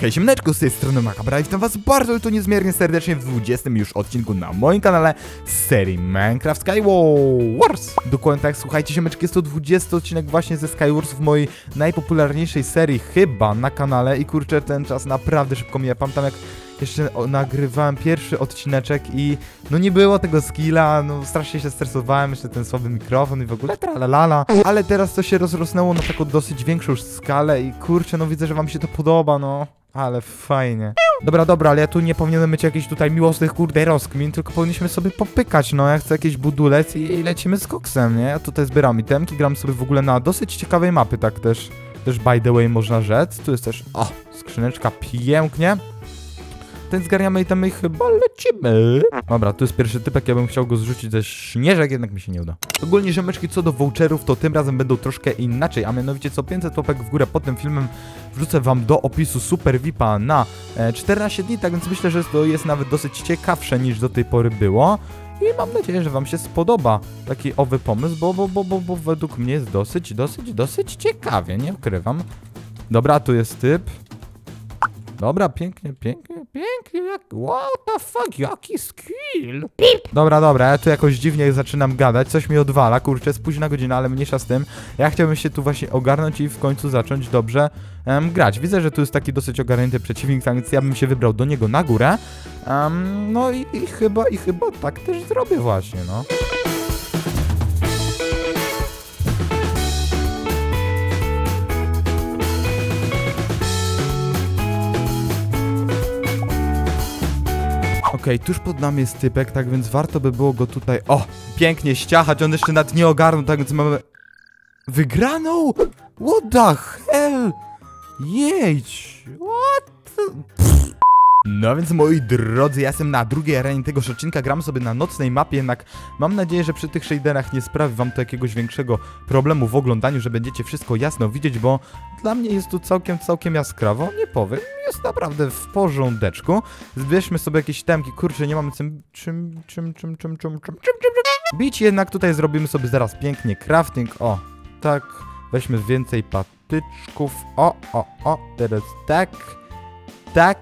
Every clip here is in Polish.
Hej, siemaneczko, z tej strony Makabra i witam was bardzo, ale to niezmiernie serdecznie w 20 już odcinku na moim kanale z serii Minecraft Skywars. Dokładnie tak, słuchajcie, siemeczki, jest to 20 odcinek właśnie ze Skywars w mojej najpopularniejszej serii chyba na kanale i kurczę, ten czas naprawdę szybko mija. Pamiętam jak jeszcze nagrywałem pierwszy odcineczek i no nie było tego skilla, no strasznie się stresowałem, jeszcze ten słaby mikrofon i w ogóle tralalala, ale teraz to się rozrosnęło na taką dosyć większą skalę i kurczę, no widzę, że wam się to podoba, no. Ale fajnie. Dobra, dobra, ale ja tu nie powinienem mieć jakichś tutaj miłosnych kurde rozkmin, tylko powinniśmy sobie popykać, no. Ja chcę jakiś budulec i, i lecimy z koksem, nie? Ja tutaj zbieram itemki, gram sobie w ogóle na dosyć ciekawej mapy, tak też. Też by the way można rzec. Tu jest też, o, skrzyneczka pięknie. Ten zgarniamy i tam i chyba lecimy. Dobra, tu jest pierwszy typek, ja bym chciał go zrzucić ze śnieżek, jednak mi się nie uda. Ogólnie rzemeczki co do voucherów, to tym razem będą troszkę inaczej, a mianowicie co 500 łapek w górę pod tym filmem wrzucę wam do opisu Super VIPa na e, 14 dni, tak więc myślę, że to jest nawet dosyć ciekawsze niż do tej pory było. I mam nadzieję, że wam się spodoba taki owy pomysł, bo, bo, bo, bo, bo według mnie jest dosyć, dosyć, dosyć ciekawie, nie ukrywam. Dobra, tu jest typ. Dobra, pięknie, pięknie, pięknie, jak... What the fuck, jaki skill? Dobra, dobra, ja tu jakoś dziwnie zaczynam gadać, coś mi odwala, kurczę, jest późna godzina, ale mniejsza z tym. Ja chciałbym się tu właśnie ogarnąć i w końcu zacząć dobrze em, grać. Widzę, że tu jest taki dosyć ogarnięty przeciwnik, tak więc ja bym się wybrał do niego na górę. Em, no i, i chyba, i chyba tak też zrobię właśnie, no. Okej, tuż pod nami jest typek, tak więc warto by było go tutaj... O! Pięknie ściachać, on jeszcze nad nie ogarnął, tak więc mamy... Wygraną? What the hell? Jedź! What. Pff. No więc moi drodzy, ja jestem na drugiej arenie tego odcinka, gram sobie na nocnej mapie, jednak mam nadzieję, że przy tych shaderach nie sprawi wam to jakiegoś większego problemu w oglądaniu, że będziecie wszystko jasno widzieć, bo dla mnie jest tu całkiem, całkiem jaskrawo, nie powiem, jest naprawdę w porządeczku. Zbierzmy sobie jakieś temki, kurczę, nie mamy czym, czym, czym, czym, czym, czym, czym, czym, czym, czym. Bić jednak tutaj zrobimy sobie zaraz pięknie crafting, o, tak, weźmy więcej patyczków, o, o, o, teraz tak, tak,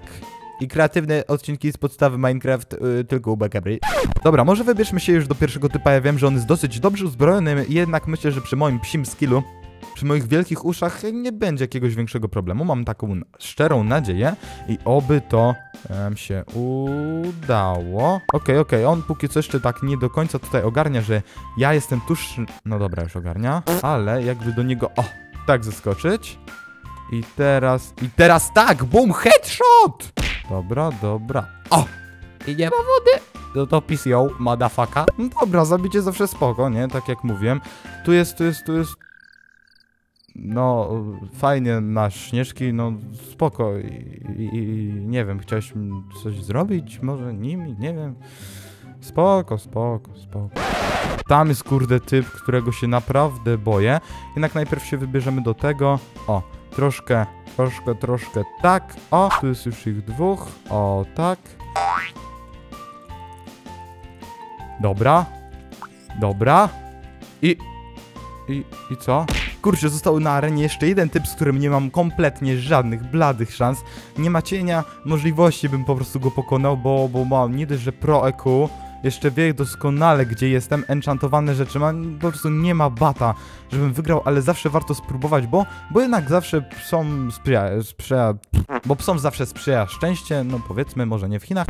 i kreatywne odcinki z podstawy Minecraft yy, tylko u Bakabry. Dobra, może wybierzmy się już do pierwszego typa. Ja wiem, że on jest dosyć dobrze uzbrojony, jednak myślę, że przy moim psim skillu, przy moich wielkich uszach nie będzie jakiegoś większego problemu. Mam taką szczerą nadzieję i oby to em, się udało. Okej, okay, okej, okay. on póki co jeszcze tak nie do końca tutaj ogarnia, że ja jestem tuż... No dobra, już ogarnia, ale jakby do niego... O, tak zaskoczyć. I teraz... I teraz tak! Boom! Headshot! Dobra, dobra. O! I nie ma wody! No to peace yo, motherfucker. No dobra, zabicie zawsze spoko, nie? Tak jak mówiłem. Tu jest, tu jest, tu jest... No, fajnie na śnieżki, no spoko i, i, i nie wiem, chciałeś coś zrobić? Może nimi? Nie wiem. Spoko, spoko, spoko. Tam jest kurde typ, którego się naprawdę boję. Jednak najpierw się wybierzemy do tego. O, troszkę, troszkę, troszkę tak. O, tu jest już ich dwóch. O, tak. Dobra. Dobra. I... I, i co? Kurczę, został na arenie jeszcze jeden typ, z którym nie mam kompletnie żadnych bladych szans. Nie ma cienia możliwości, bym po prostu go pokonał, bo, bo mam nie dość, że pro EQ, jeszcze wie doskonale, gdzie jestem, enchantowane rzeczy mam, po prostu nie ma bata, żebym wygrał, ale zawsze warto spróbować, bo, bo jednak zawsze psom sprzyja, sprzyja, bo psom zawsze sprzyja szczęście, no powiedzmy, może nie w Chinach,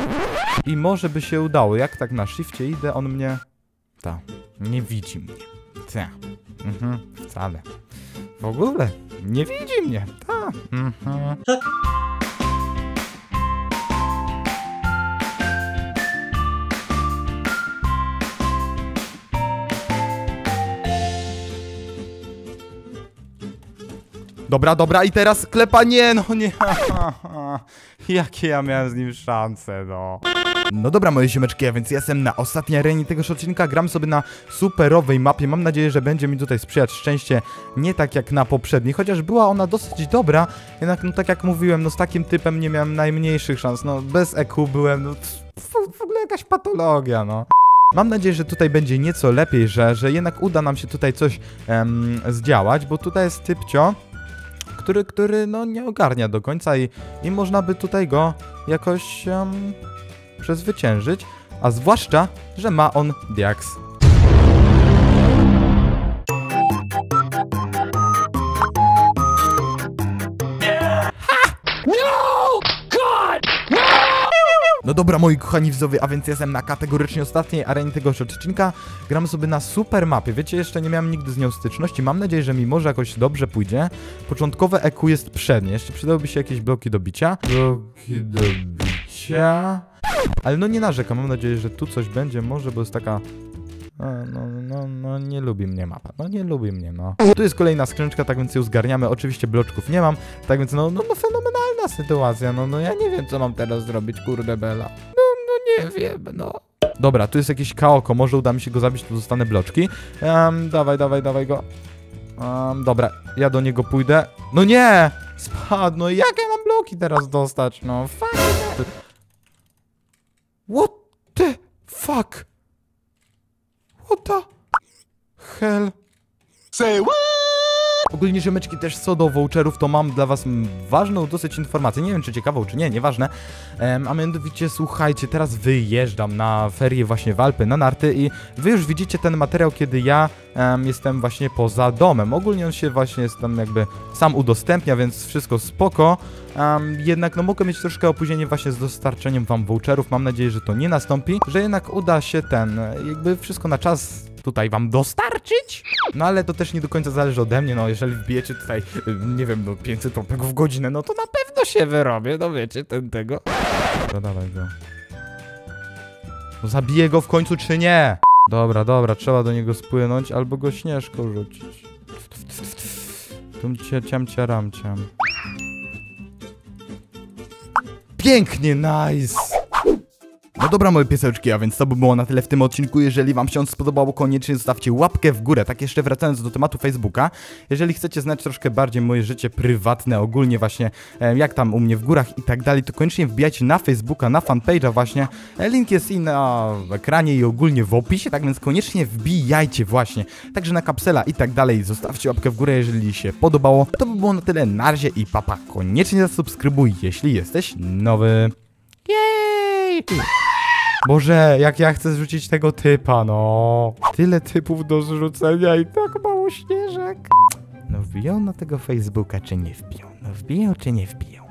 i może by się udało, jak tak na shifcie idę, on mnie, ta, nie widzi mnie, ta, mhm, wcale, w ogóle, nie widzi mnie, ta, mhm. Dobra, dobra, i teraz klepa, nie, no nie, jakie ja miałem z nim szanse, no. No dobra, moje ziomeczki, a więc jestem na ostatniej arenie tego odcinka, gram sobie na superowej mapie, mam nadzieję, że będzie mi tutaj sprzyjać szczęście, nie tak jak na poprzedniej, chociaż była ona dosyć dobra, jednak no tak jak mówiłem, no z takim typem nie miałem najmniejszych szans, no bez EQ byłem, no w ogóle jakaś patologia, no. Mam nadzieję, że tutaj będzie nieco lepiej, że, że jednak uda nam się tutaj coś em, zdziałać, bo tutaj jest typcio, który, który no nie ogarnia do końca i, i można by tutaj go jakoś em, przezwyciężyć, a zwłaszcza, że ma on diaks. Dobra, moi kochani widzowie, a więc jestem na kategorycznie ostatniej arenie tego odcinka. Gramy sobie na super mapie. Wiecie, jeszcze nie miałem nigdy z nią styczności. Mam nadzieję, że mi może jakoś dobrze pójdzie. Początkowe EQ jest przednie. Jeszcze przydałyby się jakieś bloki do bicia. Bloki do bicia. Ale no nie narzekam. Mam nadzieję, że tu coś będzie może, bo jest taka... No, no, no, no, nie lubi mnie mapa. No, nie lubi mnie, no. Tu jest kolejna skrzyneczka, tak więc ją zgarniamy. Oczywiście bloczków nie mam, tak więc no, no, no fenomenalna sytuacja. No, no ja nie wiem, co mam teraz zrobić, kurde bela. No, no nie wiem, no. Dobra, tu jest jakiś kaoko, może uda mi się go zabić, to dostanę bloczki. Um, dawaj, dawaj, dawaj go. Um, dobra, ja do niego pójdę. No nie! Spadł, no jak ja mam bloki teraz dostać? No fajnie. What the fuck? What the hell? Say what? Ogólnie ziomeczki też co do voucherów, to mam dla was ważną dosyć informację, nie wiem czy ciekawą czy nie, nieważne, um, a mianowicie słuchajcie, teraz wyjeżdżam na ferie właśnie w Alpy, na narty i wy już widzicie ten materiał, kiedy ja em, jestem właśnie poza domem, ogólnie on się właśnie jest tam jakby sam udostępnia, więc wszystko spoko, um, jednak no mogę mieć troszkę opóźnienie właśnie z dostarczeniem wam voucherów, mam nadzieję, że to nie nastąpi, że jednak uda się ten, jakby wszystko na czas tutaj wam dostarczyć. No ale to też nie do końca zależy ode mnie, no jeżeli wbijecie tutaj, y, nie wiem, no 500 topek w godzinę, no to na pewno się wyrobię, no wiecie, ten tego. Dobra, dawaj go. No zabiję go w końcu czy nie? Dobra, dobra, trzeba do niego spłynąć albo go śnieżką rzucić. Tum cia, ciam, ciaram, ciam. Pięknie, nice! No dobra moje pieseczki, a więc to by było na tyle w tym odcinku. Jeżeli wam się on spodobało, koniecznie zostawcie łapkę w górę. Tak jeszcze wracając do tematu Facebooka. Jeżeli chcecie znać troszkę bardziej moje życie prywatne, ogólnie właśnie e, jak tam u mnie w górach i tak dalej, to koniecznie wbijajcie na Facebooka, na fanpage'a właśnie. E, link jest i na ekranie i ogólnie w opisie, tak więc koniecznie wbijajcie właśnie. Także na kapsela i tak dalej. Zostawcie łapkę w górę, jeżeli się podobało. To by było na tyle. Na razie i papa. Koniecznie zasubskrybuj, jeśli jesteś nowy. Jej! Boże, jak ja chcę zrzucić tego typa, no. Tyle typów do zrzucenia i tak mało śnieżek. No wbiją na tego Facebooka, czy nie wbiją? No wbiją, czy nie wbiją?